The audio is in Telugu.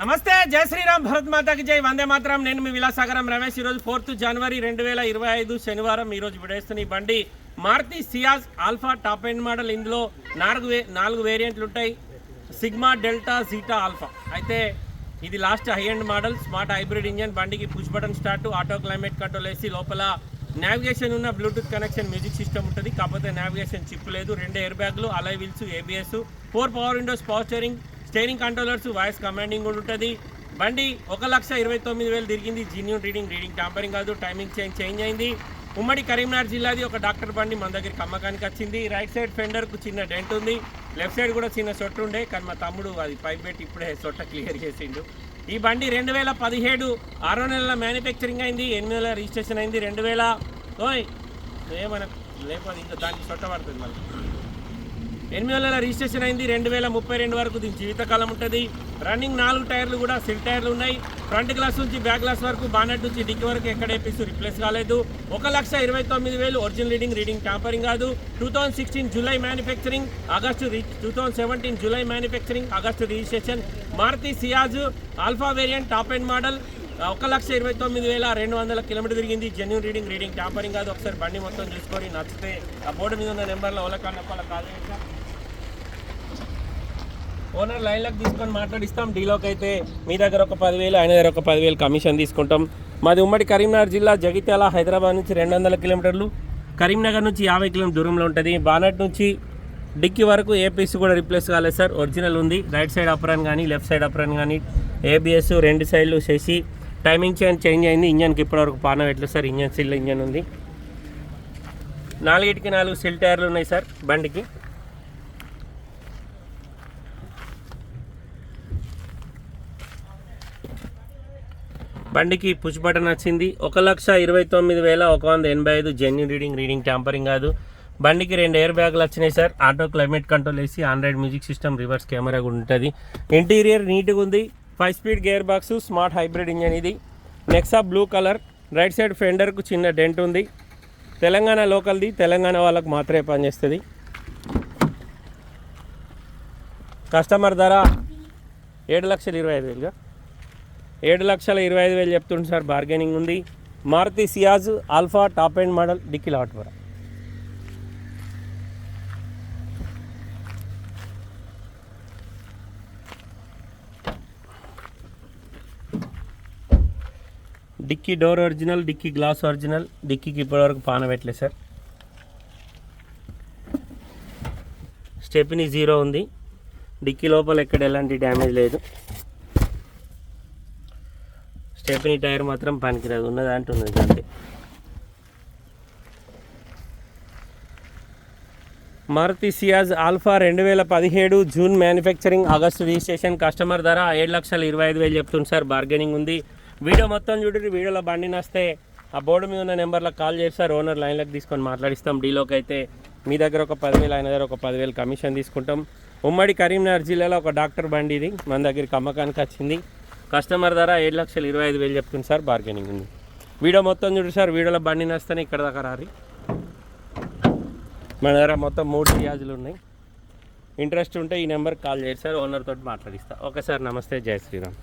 నమస్తే జై శ్రీరామ్ భరత్ మాతాకి జై. వందే మాత్రం. నేను మీ విలాసాగరం రమేష్. ఈరోజు ఫోర్త్ జనవరి రెండు వేల ఇరవై ఐదు శనివారం ఈరోజు విడేస్తున్న ఈ బండి. Maruti Ciaz alpha top end model. ఇందులో నాలుగు వే నాలుగు వేరియంట్లు ఉంటాయి. Sigma delta zeta alpha. అయితే ఇది last high end model. Smart hybrid engine. బండికి push button start auto climate control వేసి లోపల నావిగేషన్ ఉన్న బ్లూటూత్ కనెక్షన్ మ్యూజిక్ సిస్టమ్ ఉంటుంది. కాకపోతే నావిగేషన్ చిప్ లేదు. రెండు ఎయిర్ బ్యాగ్లు alloy wheels ABS four power windows power steering steering controllers voice commanding కూడా ఉంటుంది. బండి ఒక లక్ష ఇరవై తొమ్మిది వేలు తిరిగింది. జీన్యూన్ రీడింగ్ రీడింగ్ టాంపరింగ్ కాదు టైమింగ్ చేంజ్ చేంజ్ అయింది. ఉమ్మడి కరీంనగర్ జిల్లాది ఒక డాక్టర్ బండి మన దగ్గరికి అమ్మకానికి వచ్చింది. రైట్ సైడ్ ఫెండర్కు చిన్న డెంట్ ఉంది. లెఫ్ట్ సైడ్ కూడా చిన్న సొట్టు ఉండే కానీ మా తమ్ముడు అది పైప్ పెట్టి ఇప్పుడే సొట్ట క్లియర్ చేసిండు. ఈ బండి రెండు వేల పదిహేడు ఆరో నెలల మ్యానుఫ్యాక్చరింగ్ అయింది ఎనిమిది నెలల రిజిస్ట్రేషన్ అయింది. రెండు వేల ఓయ్ ఏమన్నా లేకపోతే ఇంకా దానికి సొట్ట పడుతుంది మళ్ళీ. ఎనిమిది నెలల రిజిస్ట్రేషన్ అయింది. రెండు వేల ముప్పై రెండు వరకు దీని జీవితకాలం ఉంటుంది. రన్నింగ్ నాలుగు టైర్లు కూడా సిల్ టైర్లు ఉన్నాయి. ఫ్రంట్ గ్లాస్ నుంచి బ్యాక్ గ్లాస్ వరకు బానెట్ నుంచి డిక్కి వరకు ఎక్కడ వేపిస్తూ రిప్లేస్ కాలేదు. ఒక లక్ష ఇరవై తొమ్మిది వేలు ఒరిజినల్ రీడింగ్ రీడింగ్ ట్యాంపరింగ్ కాదు. Two thousand sixteen July manufacturing August two thousand seventeen July manufacturing August registration. Maruti Ciaz alpha variant top end model. ఒక లక్ష ఇరవై తొమ్మిది వేల రెండు వందల కిలోమీటర్ తిరిగింది. జెన్యున్ రీడింగ్ రీడింగ్ టాంపరింగ్ కాదు. ఒకసారి బండి మొత్తం చూసుకొని నచ్చితే ఆ బోర్డు మీద ఉన్న నెంబర్లో ఓలకన్నా కాల్ చేయండి ఓనర్ లైన్లోకి తీసుకొని మాట్లాడిస్తాం. డీలోకి అయితే మీ దగ్గర ఒక పదివేలు ఆయన దగ్గర ఒక పదివేలు కమిషన్ తీసుకుంటాం. మాది ఉమ్మడి కరీంనగర్ జిల్లా జగిత్యాల హైదరాబాద్ నుంచి రెండు వందల కిలోమీటర్లు. కరీంనగర్ నుంచి యాభై కిలోమీటర్ దూరంలో ఉంటుంది. బానట్ నుంచి డిక్కీ వరకు ఏ పీస్ కూడా రిప్లేస్ కాలేదు సార్. ఒరిజినల్ ఉంది. రైట్ సైడ్ అప్రాన్ కానీ లెఫ్ట్ సైడ్ అప్రాన్ కానీ ఏబిఎస్ రెండు సైడ్లు చేసి టైమింగ్ చేంజ్ చేంజ్ అయింది. ఇంజన్కి ఇప్పటివరకు పాన పెట్టలేదు సార్? ఇంజన్ సిల్ ఇంజన్ ఉంది. నాలుగిటికి నాలుగు సిల్ టైర్లు ఉన్నాయి సార్ బండికి. బండికి పుష్ బటన్ వచ్చింది. ఒక లక్ష ఇరవై తొమ్మిది వేల ఒక వంద ఎనభై ఐదు జెన్యున్ రీడింగ్ రీడింగ్ ట్యాంపరింగ్ కాదు. బండికి రెండు ఎయిర్ బ్యాగులు వచ్చినాయి సార్. ఆటో క్లైమేట్ కంట్రోల్ వేసి android music system reverse camera కూడా ఉంటుంది. ఇంటీరియర్ నీట్గా ఉంది. Five speed gear box smart hybrid engine ఇది. Nexa blue colour right side ఫెండర్కు చిన్న డెంట్ ఉంది. తెలంగాణ లోకల్ది తెలంగాణ వాళ్ళకు మాత్రమే పనిచేస్తుంది. కస్టమర్ ధర ఏడు లక్షల ఇరవై ఐదు వేలుగా. ఏడు లక్షల ఇరవై ఐదు వేలు చెప్తుంటే సార్ బార్గెనింగ్ ఉంది. Maruti Ciaz alpha top end model dicky లాట్వరా. Dicky door original dicky glass original డిక్కీకి ఇప్పటివరకు పాన పెట్టలేదు సార్. స్టెప్ని జీరో ఉంది. డిక్కీ లోపల ఎక్కడ ఎలాంటి డ్యామేజ్ లేదు. స్టెప్ని టైర్ మాత్రం పనికిరాదు. ఉన్నది అంటున్నది అంతే. మారుతి సియాజ్ ఆల్ఫా రెండు వేల పదిహేడు June manufacturing August registration customer ధర ఏడు లక్షల ఇరవై ఐదు వేలు చెప్తుంది సార్. బార్గెనింగ్ ఉంది. వీడియో మొత్తం చూడండి వీడియోలో బండి నస్తే. ఆ బోర్డు మీద ఉన్న నెంబర్లకు కాల్ చేస్తారు ఓనర్ లైన్లోకి తీసుకొని మాట్లాడిస్తాం. డీలోకి అయితే మీ దగ్గర ఒక పదివేలు ఆయన దగ్గర ఒక పదివేలు కమిషన్ తీసుకుంటాం. ఉమ్మడి కరీంనగర్ జిల్లాలో ఒక డాక్టర్ బండి ఇది. మన దగ్గరికి అమ్మకానికి వచ్చింది. కస్టమర్ ధర ఏడు లక్షలు ఇరవై ఐదు వేలు చెప్తుంది సార్ బార్గెనింగ్ ఉంది. వీడియో మొత్తం చూడు సార్ వీడియోలో బండి నస్తేనే ఇక్కడ దాకా రారి. మన దగ్గర మొత్తం మూడు రియాజులు ఉన్నాయి. ఇంట్రెస్ట్ ఉంటే ఈ నెంబర్కి కాల్ చేసి సార్ ఓనర్ తోటి మాట్లాడిస్తా. ఓకే సార్ నమస్తే జై శ్రీరామ్.